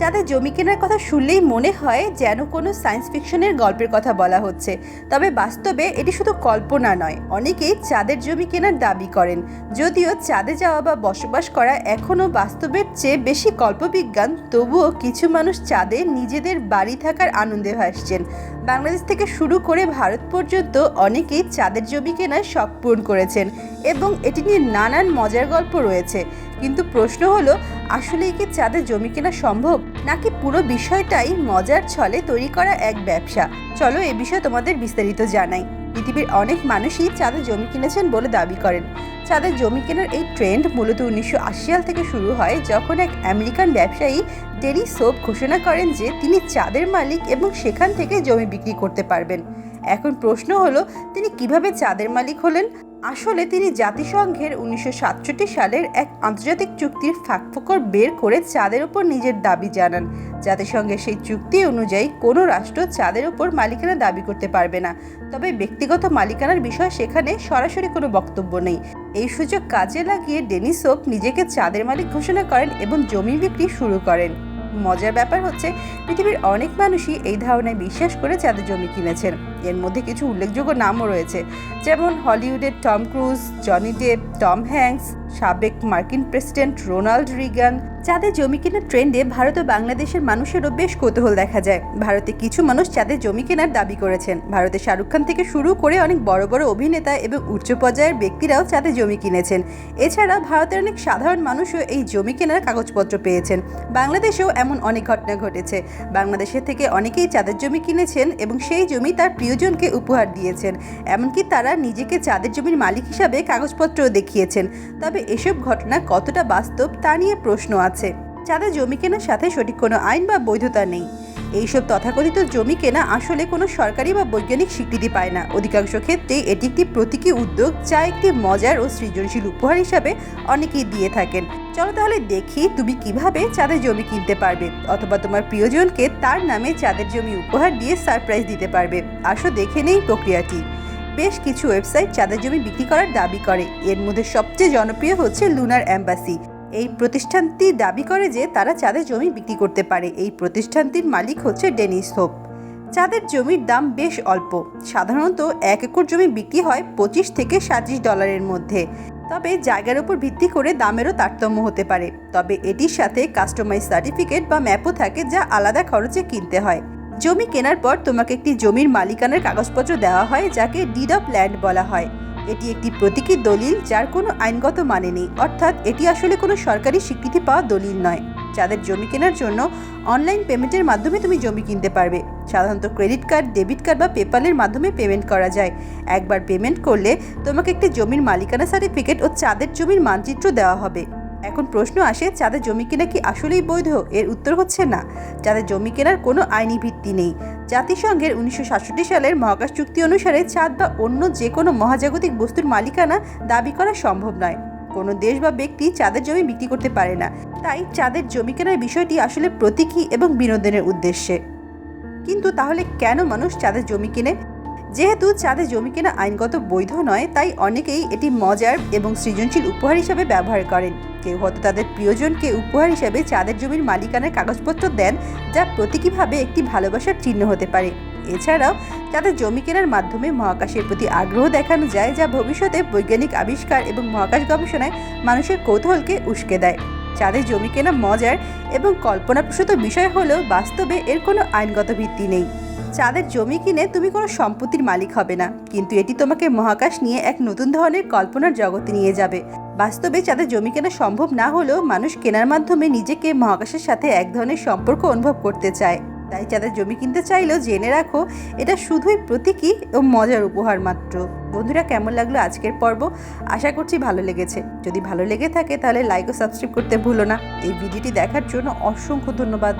চাঁদে জমি কেনার কথা শুনলেই মনে হয় যেন কোনো সায়েন্স ফিকশনের গল্পের কথা বলা হচ্ছে। তবে বাস্তবে এটি শুধু কল্পনা নয়, অনেকেই চাঁদের জমি কেনার দাবি করেন। যদিও চাঁদে যাওয়া বা বসবাস করা এখনও বাস্তবের চেয়ে বেশি কল্পবিজ্ঞান, তবুও কিছু মানুষ চাঁদে নিজেদের বাড়ি থাকার আনন্দে ভাসছেন। বাংলাদেশ থেকে শুরু করে ভারত পর্যন্ত অনেকেই চাঁদের জমি কেনার শখ পূরণ করেছেন এবং এটি নিয়ে নানান মজার গল্প রয়েছে। কিন্তু প্রশ্ন হলো আসলেই কি চাঁদে জমি কেনা সম্ভব? নাকি পুরো বিষয়টাই মজার ছলে তৈরি করা এক ব্যবসা? চলো এ বিষয়ে তোমাদের বিস্তারিত জানাই। পৃথিবীর অনেক মানুষই চাঁদে জমি কিনেছেন বলে দাবি করেন। চাঁদের জমি কেনার এই ট্রেন্ড মূলত উনিশশো আশি সাল থেকে শুরু হয় যখন এক আমেরিকান ব্যবসায়ী ডেরি সোপ ঘোষণা করেন যে তিনি চাঁদের মালিক এবং সেখান থেকে জমি বিক্রি করতে পারবেন। এখন প্রশ্ন হলো, তিনি কীভাবে চাঁদের মালিক হলেন? আসলে তিনি জাতিসংঘের উনিশশো সাতষট্টি সালের এক আন্তর্জাতিক চুক্তির ফাঁকফোকর বের করে চাঁদের ওপর নিজের দাবি জানান। জাতিসংঘের সেই চুক্তি অনুযায়ী কোনো রাষ্ট্র চাঁদের ওপর মালিকানা দাবি করতে পারবে না। তবে ব্যক্তিগত মালিকানার বিষয়ে সেখানে সরাসরি কোনো বক্তব্য নেই। এই সুযোগ কাজে লাগিয়ে ডেনিসোপ নিজেকে চাঁদের মালিক ঘোষণা করেন এবং জমি বিক্রি শুরু করেন। মজার ব্যাপার হচ্ছে, পৃথিবীর অনেক মানুষই এই ধারণায় বিশ্বাস করে চাঁদে জমি কিনেছেন। এর মধ্যে কিছু উল্লেখযোগ্য নামও রয়েছে, যেমন হলিউডের Tom Cruise, Johnny Depp, Tom Hanks সাবেক মার্কিন প্রেসিডেন্ট রোনাল্ড রিগান চাঁদের জমি কেনার ট্রেন্ডে ভারত ও বাংলাদেশের মানুষেরও বেশ কৌতূহল দেখা যায়। ভারতে কিছু মানুষ চাঁদের জমি কেনার দাবি করেছেন। ভারতে শাহরুখ খান থেকে শুরু করে অনেক বড় বড় অভিনেতা এবং উচ্চ পর্যায়ের ব্যক্তিরাও চাঁদে জমি কিনেছেন। এছাড়া ভারতের অনেক সাধারণ মানুষও এই জমি কেনার কাগজপত্র পেয়েছেন। বাংলাদেশেও এমন অনেক ঘটনা ঘটেছে। বাংলাদেশের থেকে অনেকেই চাঁদের জমি কিনেছেন এবং সেই জমি তার প্রিয়জনকে উপহার দিয়েছেন। এমনকি তারা নিজেকে চাঁদের জমির মালিক হিসাবে কাগজপত্রও দেখিয়েছেন। তবে এসব ঘটনা কতটা বাস্তব তা নিয়ে প্রশ্ন আছে চাঁদের জমি কেনার সাথে সঠিক কোনো আইন বা বৈধতা নেই। এইসব তথাকথিত জমি কেনা আসলে কোনো সরকারি বা বৈজ্ঞানিক স্বীকৃতি পায় না। অধিকাংশ ক্ষেত্রে এটি একটি প্রতীকী উদ্যোগ যা একটি মজার ও সৃজনশীল উপহার হিসাবে অনেকেই দিয়ে থাকেন। চলো তাহলে দেখি তুমি কীভাবে চাঁদের জমি কিনতে পারবে, অথবা তোমার প্রিয়জনকে তার নামে চাঁদের জমি উপহার দিয়ে সারপ্রাইজ দিতে পারবে। আসো দেখে নেই প্রক্রিয়াটি। বেশ কিছু ওয়েবসাইট চাঁদের জমি বিক্রি করার দাবি করে। এর মধ্যে সবচেয়ে জনপ্রিয় হচ্ছে লুনার অ্যাম্বাসি এই প্রতিষ্ঠানটি দাবি করে যে তারা চাঁদের জমি বিক্রি করতে পারে। এই প্রতিষ্ঠানটির মালিক হচ্ছে ডেনিস হোপ। চাঁদের জমির দাম বেশ অল্প। সাধারণত এক একর জমি বিক্রি হয় পঁচিশ থেকে সাতত্রিশ ডলারের মধ্যে। তবে জায়গার উপর ভিত্তি করে দামেরও তারতম্য হতে পারে। তবে এটির সাথে কাস্টমাইজ সার্টিফিকেট বা ম্যাপও থাকে যা আলাদা খরচে কিনতে হয়। জমি কেনার পর তোমাকে একটি জমির মালিকানার কাগজপত্র দেওয়া হয়, যাকে ডিড অফ ল্যান্ড বলা হয়। এটি একটি প্রতীকী দলিল যার কোনো আইনগত মানে নেই। অর্থাৎ এটি আসলে কোনো সরকারি স্বীকৃতি পাওয়া দলিল নয়। যাদের জমি কেনার জন্য অনলাইন পেমেন্টের মাধ্যমে তুমি জমি কিনতে পারবে। সাধারণত ক্রেডিট কার্ড, ডেবিট কার্ড বা পেপালের মাধ্যমে পেমেন্ট করা যায়। একবার পেমেন্ট করলে তোমাকে একটি জমির মালিকানা সার্টিফিকেট ও চাঁদের জমির মানচিত্র দেওয়া হবে। এখন প্রশ্ন আসে, চাঁদের জমি কেনা কি আসলেই বৈধ? এর উত্তর হচ্ছে না। চাঁদের জমি কেনার কোনো আইনি ভিত্তি নেই। জাতিসংঘের উনিশশো সাতষট্টি সালের মহাকাশ চুক্তি অনুসারে চাঁদ বা অন্য যে কোনো মহাজাগতিক বস্তুর মালিকানা দাবি করা সম্ভব নয়। কোনো দেশ বা ব্যক্তি চাঁদের জমি বিক্রি করতে পারে না। তাই চাঁদের জমি কেনার বিষয়টি আসলে প্রতীকী এবং বিনোদনের উদ্দেশ্যে। কিন্তু তাহলে কেন মানুষ চাঁদের জমি কিনে? যেহেতু চাঁদে জমি কেনা আইনগত বৈধ নয়, তাই অনেকেই এটি মজার এবং সৃজনশীল উপহার হিসাবে ব্যবহার করেন। কেউ হয়তো তাদের প্রিয়জনকে উপহার হিসাবে চাঁদের জমির মালিকানার কাগজপত্র দেন, যা প্রতীকীভাবে একটি ভালোবাসার চিহ্ন হতে পারে। এছাড়াও তাদের জমি কেনার মাধ্যমে মহাকাশের প্রতি আগ্রহ দেখানো যায়, যা ভবিষ্যতে বৈজ্ঞানিক আবিষ্কার এবং মহাকাশ গবেষণায় মানুষের কৌতূহলকে উস্কে দেয়। চাঁদের জমি কেনা মজার এবং কল্পনাপ্রসূত বিষয় হলেও বাস্তবে এর কোনো আইনগত ভিত্তি নেই। চাঁদের জমি কিনে তুমি কোনো সম্পত্তির মালিক হবে না। কিন্তু এটি তোমাকে মহাকাশ নিয়ে এক নতুন ধরনের কল্পনার জগতে নিয়ে যাবে। বাস্তবে চাঁদের জমি কেনা সম্ভব না হলেও মানুষ কেনার মাধ্যমে নিজেকে মহাকাশের সাথে এক ধরনের সম্পর্ক অনুভব করতে চায়। তাই যাদের জমি কিনতে চাইলেও জেনে রাখো, এটা শুধুই প্রতীকী ও মজার উপহার মাত্র। বন্ধুরা, কেমন লাগল আজকের পর্ব? আশা করছি ভালো লেগেছে। যদি ভালো লেগে থাকে তাহলে লাইক ও সাবস্ক্রাইব করতে ভুলো না। এই ভিডিওটি দেখার জন্য অসংখ্য ধন্যবাদ।